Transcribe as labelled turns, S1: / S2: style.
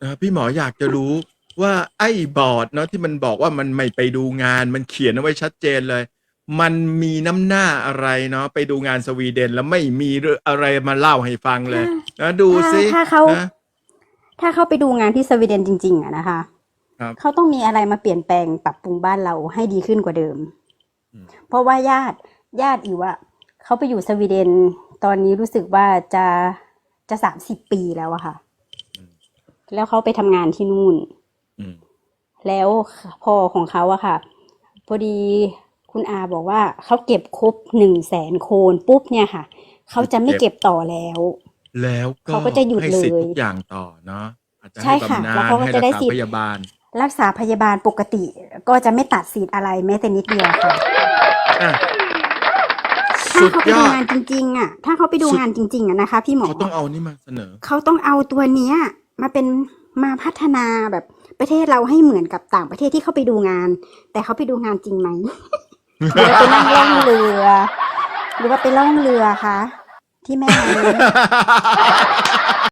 S1: เออพี่หมออยากจะรู้ว่าไอ้บอร์ดเนาะที่มันบอกว่ามันไม่ไปดูงานมันเขียนเอาไว้ชัดเจนเลย มันมีน้ำหน้าอะไรเนาะไปดูงานสวีเดนแล้วไม่มีเรื่องอะไรมาเล่าให้ฟังเลยนะดู
S2: ถ้า
S1: สิ
S2: ถ้าเขา
S1: นะ
S2: ถ้าเขาไปดูงานที่สวีเดนจริง ๆอะนะคะ
S1: ครับ
S2: เขาต้องมีอะไรมาเปลี่ยนแปลงปรับปรุงบ้านเราให้ดีขึ้นกว่าเดิม
S1: อืม
S2: เพราะว่าญาติญาติอิวอะเขาไปอยู่สวีเดนตอนนี้รู้สึกว่าจะจะสามสิบปีแล้วอะค่ะ แล้วเขาไปทำงานที่นู่น
S1: อืม
S2: แล้วพอของเขาอะค่ะ พอดีคุณอาบอกว่าเขาเก็บครบหนึ่งแสนโคนปุ๊บเนี่ยค่ะเขาจะไม่เก็บต่อแล้ว
S1: แล้วก็
S2: เขาก็จะหยุด
S1: ให้สิทธิ์
S2: เลย
S1: ทุกอย่างต่อเนาะอาจจะ
S2: ใช่
S1: ให้
S2: ค่ะ
S1: บำนา
S2: แล้ว
S1: ญ
S2: เขาก็
S1: ให้
S2: จะ
S1: รั
S2: ได้
S1: กษา
S2: สิทธิ์
S1: พยาบาล
S2: รักษาพยาบาลปกติ ก็จะไม่ตัดสิทธิ์อะไรแม้แต่นิดเดียวค่ะ
S1: อะ
S2: ถ้า
S1: สุด
S2: เขาไป
S1: ย
S2: ดู
S1: อด
S2: งานจริงๆอะถ้าเขาไปดู
S1: สุด
S2: งานจริง ๆอะนะคะ พี่หมอ
S1: เขาต้องเอานี่มาเสนอ
S2: เขาต้องเอาตัวเนี้ย มาเป็นมาพัฒนาแบบประเทศเราให้เหมือนกับต่างประเทศที่เขาไปดูงาน แต่เขาไปดูงานจริงไหมหรือว่าไปนั่งล่องเรือ หรือว่าไปล่องเรือคะที่แม่น้ำ